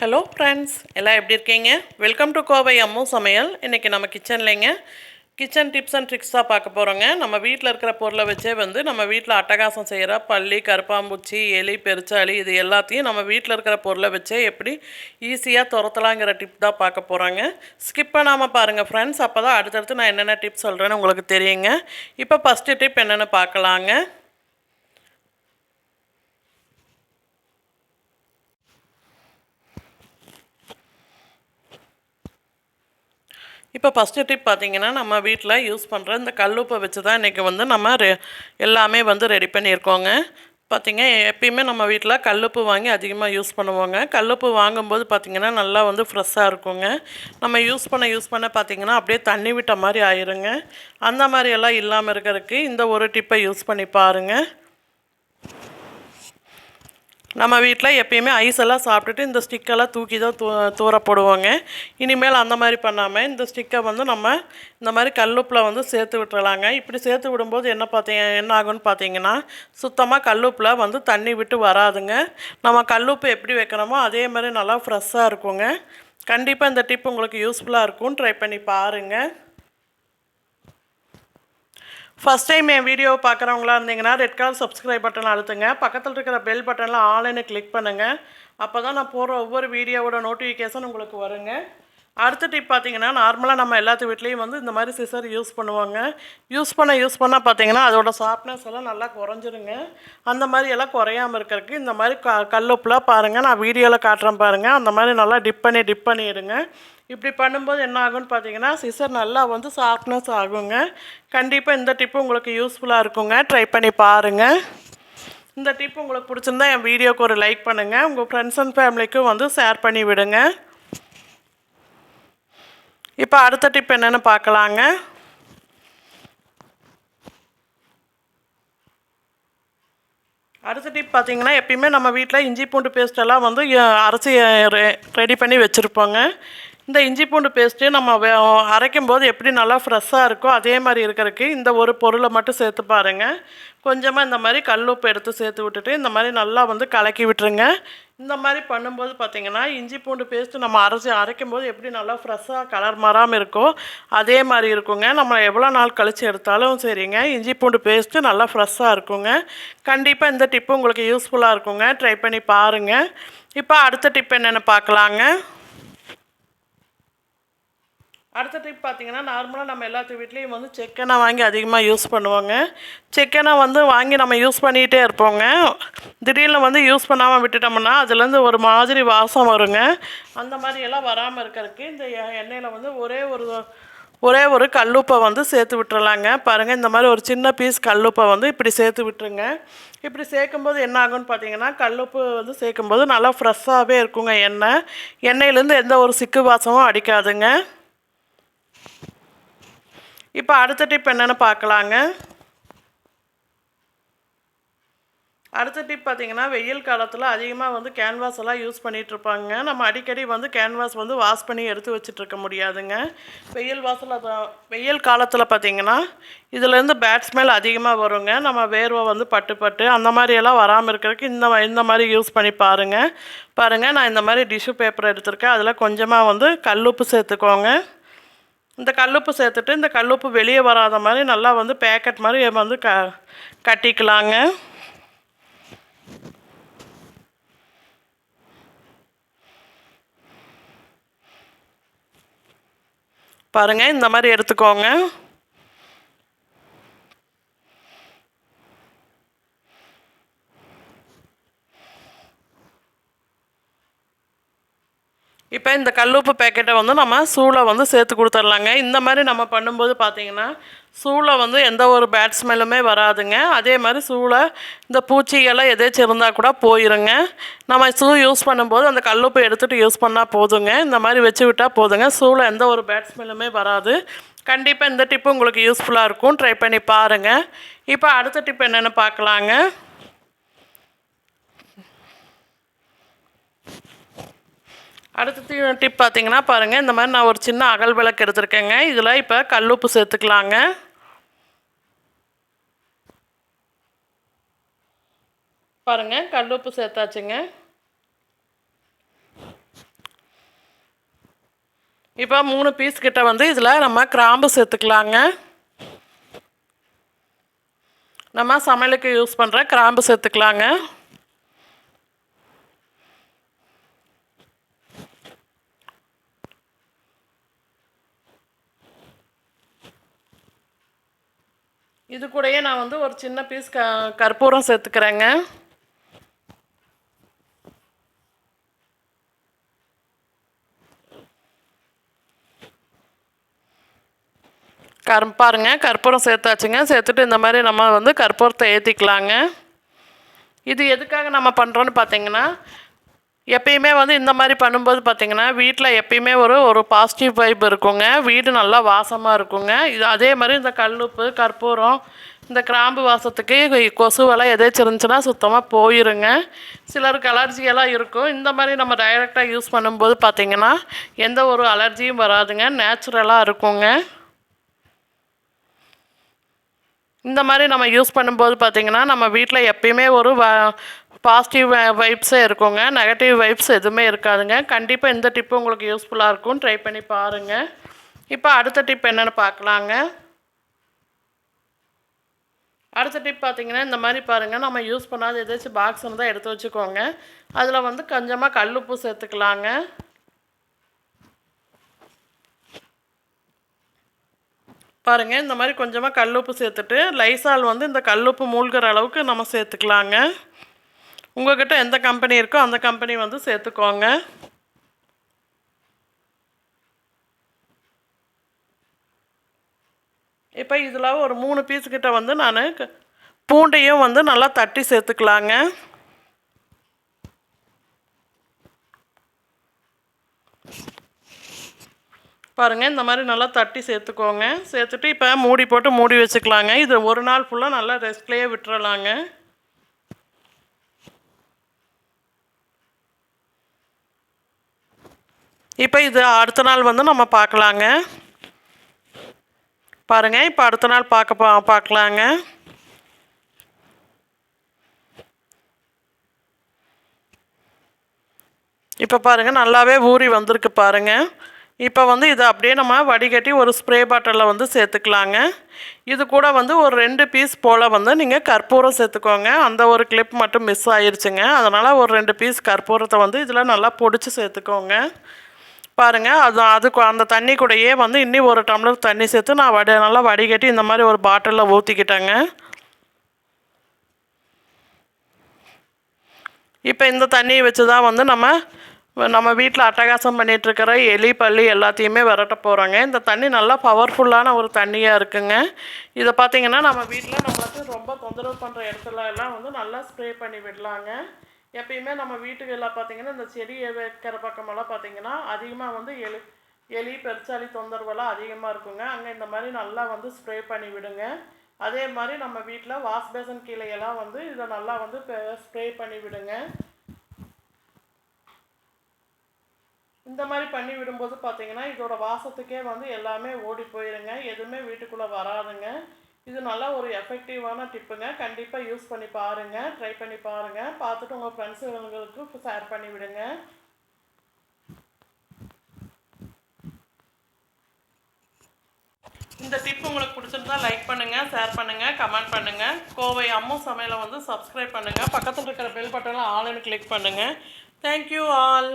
Hello friends எல்லாம் எப்படி இருக்கீங்க? வெல்கம் டு கோவை அம்மு சமையல் இன்றைக்கி நம்ம கிச்சன்லேங்க கிச்சன் டிப்ஸ் அண்ட் ட்ரிக்ஸ் தான் பார்க்க போகிறோங்க நம்ம வீட்டில் இருக்கிற பொருளை வச்சே வந்து நம்ம வீட்டில் அட்டகாசம் செய்கிற பள்ளி கருப்பாம்பூச்சி எலி பெருச்சாளி இது எல்லாத்தையும் நம்ம வீட்டில் இருக்கிற பொருளை வச்சே எப்படி ஈஸியாக துரத்தலாங்கிற டிப் தான் பார்க்க போகிறாங்க ஸ்கிப் பண்ணாமல் பாருங்கள் ஃப்ரெண்ட்ஸ் அப்போ தான் அடுத்தடுத்து நான் என்னென்ன டிப்ஸ் சொல்கிறேன்னு உங்களுக்கு தெரியுங்க. இப்போ ஃபஸ்ட்டு டிப் என்னென்னு பார்க்கலாங்க. இப்போ ஃபஸ்ட்டு டிப் பார்த்தீங்கன்னா நம்ம வீட்டில் யூஸ் பண்ணுற இந்த கல்லுப்பை வச்சு தான் இன்றைக்கி வந்து நம்ம ரெ எல்லாமே வந்து ரெடி பண்ணியிருக்கோங்க. பார்த்திங்க எப்பயுமே நம்ம வீட்டில் கல்லுப்பு வாங்கி அதிகமாக யூஸ் பண்ணுவோங்க. கல்லுப்பு வாங்கும்போது பார்த்திங்கன்னா நல்லா வந்து ஃப்ரெஷ்ஷாக இருக்குங்க. நம்ம யூஸ் பண்ண யூஸ் பண்ண பார்த்திங்கன்னா அப்படியே தண்ணி விட்ட மாதிரி ஆயிருங்க. அந்த மாதிரியெல்லாம் இல்லாமல் இருக்கிறதுக்கு இந்த ஒரு டிப்பை யூஸ் பண்ணி பாருங்கள் நம்ம வீட்டில் எப்பயுமே ஐஸ் எல்லாம் சாப்பிட்டுட்டு இந்த ஸ்டிக்கெல்லாம் தூக்கி தான் தூ தூர போடுவோங்க. இனிமேல் அந்த மாதிரி பண்ணாமல் இந்த ஸ்டிக்கை வந்து நம்ம இந்த மாதிரி கல்லுப்பில் வந்து சேர்த்து விட்டுறலாங்க. இப்படி சேர்த்து விடும்போது என்ன பார்த்தீங்க என்ன ஆகும்னு பார்த்தீங்கன்னா சுத்தமாக கல்லுப்பில் வந்து தண்ணி விட்டு வராதுங்க. நம்ம கல்லுப்பு எப்படி வைக்கிறோமோ அதே மாதிரி நல்லா ஃப்ரெஷ்ஷாக இருக்குங்க. கண்டிப்பாக இந்த டிப் உங்களுக்கு யூஸ்ஃபுல்லாக இருக்கும் ட்ரை பண்ணி பாருங்கள் ஃபஸ்ட் டைம் என் வீடியோ பார்க்குறவங்களா இருந்தீங்கன்னா ரெட் கலர் சப்ஸ்கிரைப் பட்டன் அழுத்துங்க. பக்கத்தில் இருக்கிற பெல் பட்டனில் ஆன்லைனை கிளிக் பண்ணுங்கள் அப்போ தான் நான் போடுற ஒவ்வொரு வீடியோவோட நோட்டிஃபிகேஷன் உங்களுக்கு வருங்க. அடுத்த டிப் பார்த்தீங்கன்னா நார்மலாக நம்ம எல்லாத்து வீட்லேயும் வந்து இந்த மாதிரி சிசர் யூஸ் பண்ணுவாங்க. யூஸ் பண்ண யூஸ் பண்ணால் பார்த்தீங்கன்னா அதோட சாஃப்ட்னஸ் எல்லாம் நல்லா குறைஞ்சிருங்க. அந்த மாதிரி எல்லாம் குறையாமல் இருக்கிறதுக்கு இந்த மாதிரி க கல்லுப்புலாம் பாருங்கள் நான் வீடியோவில் காட்டுறேன் பாருங்கள் அந்த மாதிரி நல்லா டிப் பண்ணி டிப் பண்ணிடுங்க இப்படி பண்ணும்போது என்ன ஆகும்னு பார்த்தீங்கன்னா சிசர் நல்லா வந்து சாஃப்ட்னஸ் ஆகுங்க. கண்டிப்பாக இந்த டிப்பு உங்களுக்கு யூஸ்ஃபுல்லாக இருக்குங்க. ட்ரை பண்ணி பாருங்கள் இந்த டிப் உங்களுக்கு பிடிச்சிருந்தா என் வீடியோக்கு ஒரு லைக் பண்ணுங்கள் உங்கள் ஃப்ரெண்ட்ஸ் அண்ட் ஃபேமிலிக்கும் வந்து ஷேர் பண்ணி விடுங்க. இப்போ அடுத்த டிப் என்னென்னு பார்க்கலாங்க. அடுத்த டிப் பார்த்தீங்கன்னா எப்பயுமே நம்ம வீட்டில் இஞ்சி பூண்டு பேஸ்ட்டெல்லாம் வந்து அரைச்சி ரெடி பண்ணி வச்சுருப்போங்க. இந்த இஞ்சி பூண்டு பேஸ்ட்டு நம்ம அரைக்கும் போது எப்படி நல்லா ஃப்ரெஷ்ஷாக இருக்கோ அதே மாதிரி இருக்கிறதுக்கு இந்த ஒரு பொருளை மட்டும் சேர்த்து பாருங்கள் கொஞ்சமாக இந்த மாதிரி கல் உப்பு எடுத்து சேர்த்து விட்டுட்டு இந்த மாதிரி நல்லா வந்து கலக்கி விட்டுருங்க. இந்த மாதிரி பண்ணும்போது பார்த்திங்கன்னா இஞ்சி பூண்டு பேஸ்ட்டு நம்ம அரைச்சி அரைக்கும் போது எப்படி நல்லா ஃப்ரெஷ்ஷாக கலர் மாறாமல் இருக்கோ அதே மாதிரி இருக்குங்க. நம்ம எவ்வளோ நாள் கழித்து எடுத்தாலும் சரிங்க. இஞ்சி பூண்டு பேஸ்ட்டு நல்லா ஃப்ரெஷ்ஷாக இருக்குங்க. கண்டிப்பாக இந்த டிப்பு உங்களுக்கு யூஸ்ஃபுல்லாக இருக்குங்க. ட்ரை பண்ணி பாருங்கள் இப்போ அடுத்த டிப் என்னென்னு பார்க்கலாங்க அடுத்த டிப் பார்த்தீங்கன்னா நார்மலாக நம்ம எல்லாத்து வீட்லேயும் வந்து செக்கெண்ணெய் வாங்கி அதிகமாக யூஸ் பண்ணுவோங்க. செக்கெண்ணெய் வந்து வாங்கி நம்ம யூஸ் பண்ணிகிட்டே இருப்போங்க. திடீர்னு வந்து யூஸ் பண்ணாமல் விட்டுட்டோம்னா அதுலேருந்து ஒரு மாதிரி வாசம் வருங்க. அந்த மாதிரி எல்லாம் வராமல் இருக்கிறதுக்கு இந்த எண்ணெயில் வந்து ஒரே ஒரு ஒரே ஒரு கல்லுப்பை வந்து சேர்த்து விட்டுறலாங்க. பாருங்கள் இந்த மாதிரி ஒரு சின்ன பீஸ் கல்லுப்பை வந்து இப்படி சேர்த்து விட்டுருங்க. இப்படி சேர்க்கும்போது என்ன ஆகும்னு பார்த்தீங்கன்னா கல்லுப்பு வந்து சேர்க்கும்போது நல்லா ஃப்ரெஷ்ஷாகவே இருக்குங்க எண்ணெய். எண்ணெயிலேருந்து எந்த ஒரு சிக்கு வாசமும் அடிக்காதுங்க. இப்போ அடுத்த டிப் என்னென்னு பார்க்கலாங்க. அடுத்த டிப் பார்த்திங்கன்னா வெயில் காலத்தில் அதிகமாக வந்து கேன்வாஸ் எல்லாம் யூஸ் பண்ணிகிட்ருப்பாங்க நம்ம அடிக்கடி வந்து கேன்வாஸ் வந்து வாஷ் பண்ணி எடுத்து வச்சிட்ருக்க முடியாதுங்க. வெயில் வாசல் வெயில் காலத்தில் பார்த்திங்கன்னா இதுலேருந்து பேட் ஸ்மெல் அதிகமாக வருங்க. நம்ம வேர்வை வந்து பட்டு பட்டு அந்த மாதிரியெல்லாம் வராமல் இருக்கிறதுக்கு இந்த இந்த மாதிரி யூஸ் பண்ணி பாருங்கள் பாருங்கள் நான் இந்த மாதிரி டிஷ்யூ பேப்பர் எடுத்திருக்கேன். அதில் கொஞ்சமாக வந்து கல்லுப்பு சேர்த்துக்கோங்க. இந்த கல்லுப்பு சேர்த்துட்டு இந்த கல்லுப்பு வெளியே வராத மாதிரி நல்லா வந்து பேக்கெட் மாதிரி வந்து க கட்டிக்கலாங்க. பாருங்கள் இந்த மாதிரி எடுத்துக்கோங்க. இப்போ இந்த கல்லுப்பு பேக்கெட்டை வந்து நம்ம சூளை வந்து சேர்த்து கொடுத்துர்லாங்க. இந்த மாதிரி நம்ம பண்ணும்போது பார்த்திங்கன்னா சூளை வந்து எந்த ஒரு பேட் ஸ்மெல்லுமே வராதுங்க. அதே மாதிரி சூளை இந்த பூச்சிகள்லாம் எதேச்சும் இருந்தால் கூட போயிருங்க. நம்ம சூ யூஸ் பண்ணும்போது அந்த கல்லுப்பு எடுத்துகிட்டு யூஸ் பண்ணால் போதுங்க. இந்த மாதிரி வச்சு விட்டால் போதுங்க. சூளை எந்த ஒரு பேட் ஸ்மெல்லுமே வராது. கண்டிப்பாக இந்த டிப்பு உங்களுக்கு யூஸ்ஃபுல்லாக இருக்கும். ட்ரை பண்ணி பாருங்கள் இப்போ அடுத்த டிப் என்னென்னு பார்க்கலாங்க அடுத்த டிப் பார்த்தீங்கன்னா பாருங்கள் இந்த மாதிரி நான் ஒரு சின்ன அகல் விளக்கு எடுத்திருக்கேங்க. இதில் இப்போ கல்லுப்பு சேர்த்துக்கலாங்க. பாருங்கள் கல்லுப்பு சேர்த்தாச்சுங்க. இப்போ மூணு பீஸ் கிட்ட வந்து இதில் நம்ம கிராம்பு சேர்த்துக்கலாங்க. நம்ம சமையலுக்கு யூஸ் பண்ணுற கிராம்பு சேர்த்துக்கலாங்க. இது கூடயே நான் வந்து ஒரு சின்ன பீஸ் க கற்பூரம் சேர்த்துக்கிறேங்க. கரும் பாருங்க கற்பூரம் சேர்த்தாச்சுங்க. சேர்த்துட்டு இந்த மாதிரி நம்ம வந்து கற்பூரத்தை ஏற்றிக்கலாங்க இது எதுக்காக நம்ம பண்ணுறோன்னு பார்த்தீங்கன்னா எப்பயுமே வந்து இந்த மாதிரி பண்ணும்போது பார்த்திங்கன்னா வீட்டில் எப்பயுமே ஒரு ஒரு பாசிட்டிவ் வைப் இருக்குங்க. வீடு நல்லா வாசமாக இருக்குங்க. இது அதே மாதிரி இந்த கல்லுப்பு கற்பூரம் இந்த கிராம்பு வாசத்துக்கு கொசுவெல்லாம் எதாச்சும் இருந்துச்சுன்னா சுத்தமாக போயிருங்க. சிலருக்கு அலர்ஜியெல்லாம் இருக்கும். இந்த மாதிரி நம்ம டைரெக்டாக யூஸ் பண்ணும்போது பார்த்திங்கன்னா எந்த ஒரு அலர்ஜியும் வராதுங்க. நேச்சுரலாக இருக்குங்க. இந்த மாதிரி நம்ம யூஸ் பண்ணும்போது பார்த்திங்கன்னா நம்ம வீட்டில் எப்பயுமே ஒரு வ பாசிட்டிவ் வைப்ஸே இருக்குங்க. நெகட்டிவ் வைப்ஸ் எதுவுமே இருக்காதுங்க. கண்டிப்பாக இந்த டிப்பு உங்களுக்கு யூஸ்ஃபுல்லாக இருக்கும். ட்ரை பண்ணி பாருங்கள் இப்போ அடுத்த டிப் என்னென்னு பார்க்கலாங்க அடுத்த டிப் பார்த்தீங்கன்னா இந்த மாதிரி பாருங்கள் நம்ம யூஸ் பண்ணாத ஏதாச்சும் பாக்ஸ் இருந்தால் எடுத்து வச்சுக்கோங்க. அதில் வந்து கொஞ்சமாக கல்லுப்பு சேர்த்துக்கலாங்க. பாருங்கள் இந்த மாதிரி கொஞ்சமாக கல்லுப்பு சேர்த்துட்டு லைசால் வந்து இந்த கல்லுப்பு மூழ்கிற அளவுக்கு நம்ம சேர்த்துக்கலாங்க. உங்கள்கிட்ட எந்த கம்பெனி இருக்கோ அந்த கம்பெனி வந்து சேர்த்துக்கோங்க. இப்போ இதில் ஒரு மூணு பீஸுக்கிட்ட வந்து நான் பூண்டையும் வந்து நல்லா தட்டி சேர்த்துக்கலாங்க. பாருங்கள் இந்த மாதிரி நல்லா தட்டி சேர்த்துக்கோங்க. சேர்த்துட்டு இப்போ மூடி போட்டு மூடி வச்சுக்கலாங்க. இது ஒரு நாள் ஃபுல்லாக நல்லா ரெஸ்ட்லேயே விட்டுறலாங்க. இப்போ இது அடுத்த நாள் வந்து நம்ம பார்க்கலாங்க. பாருங்கள் இப்போ அடுத்த நாள் பார்க்க பா பார்க்கலாங்க. இப்போ பாருங்கள் நல்லாவே ஊறி வந்திருக்கு பாருங்கள் இப்போ வந்து இதை அப்படியே நம்ம வடிகட்டி ஒரு ஸ்ப்ரே பாட்டிலில் வந்து சேர்த்துக்கலாங்க. இது கூட வந்து ஒரு ரெண்டு பீஸ் போல் வந்து நீங்கள் கற்பூரம் சேர்த்துக்கோங்க. அந்த ஒரு கிளிப் மட்டும் மிஸ் ஆயிருச்சுங்க. அதனால் ஒரு ரெண்டு பீஸ் கற்பூரத்தை வந்து இதில் நல்லா பொடிச்சு சேர்த்துக்கோங்க. பாருங்கள் அது அதுக்கு அந்த தண்ணி கூடயே வந்து இன்னி ஒரு டம்ளர் தண்ணி சேர்த்து நான் வடி நல்லா வடிகட்டி இந்த மாதிரி ஒரு பாட்டிலில் ஊற்றிக்கிட்டேங்க இப்போ இந்த தண்ணியை வச்சு தான் வந்து நம்ம நம்ம வீட்டில் அட்டகாசம் பண்ணிகிட்ருக்கிற எலி பள்ளி எல்லாத்தையுமே விரட்ட போகிறோங்க இந்த தண்ணி நல்லா பவர்ஃபுல்லான ஒரு தண்ணியாக இருக்குங்க. இதை பார்த்திங்கன்னா நம்ம வீட்டில் நம்மளுக்கு ரொம்ப தொந்தரவு பண்ணுற இடத்துல எல்லாம் வந்து நல்லா ஸ்ப்ரே பண்ணி விடலாங்க. எப்பயுமே நம்ம வீட்டுக்கெல்லாம் பார்த்தீங்கன்னா பார்த்திங்கன்னா இந்த செடி வைக்கிற பக்கமெல்லாம் பார்த்திங்கன்னா அதிகமாக வந்து எலி எலி பெருச்சாலி தொந்தரவெல்லாம் அதிகமாக இருக்குங்க. அங்கே இந்த மாதிரி நல்லா வந்து ஸ்ப்ரே பண்ணி விடுங்க. அதே மாதிரி நம்ம வீட்டில் வாஷ் பேசன் கீழேயெல்லாம் வந்து இதை நல்லா வந்து ஸ்ப்ரே பண்ணி விடுங்க. இந்த மாதிரி பண்ணி விடும்போது பார்த்தீங்கன்னா இதோட வாசத்துக்கே வந்து எல்லாமே ஓடி போயிருங்க. எதுவுமே வீட்டுக்குள்ளே வராதுங்க. இது நல்லா ஒரு எஃபெக்டிவான டிப்புங்க கண்டிப்பாக யூஸ் பண்ணி பாருங்கள் ட்ரை பண்ணி பாருங்கள் பார்த்துட்டு உங்கள் ஃப்ரெண்ட்ஸுங்களுக்கு ஷேர் பண்ணி விடுங்க. இந்த டிப் உங்களுக்கு பிடிச்சிருந்தா லைக் பண்ணுங்கள் ஷேர் பண்ணுங்கள் கமெண்ட் பண்ணுங்கள் கோவை அம்மு சமையலை வந்து சப்ஸ்கிரைப் பண்ணுங்கள் பக்கத்தில் இருக்கிற பெல் பட்டனில் ஆளுன்னு கிளிக் பண்ணுங்கள் தேங்க்யூ ஆல்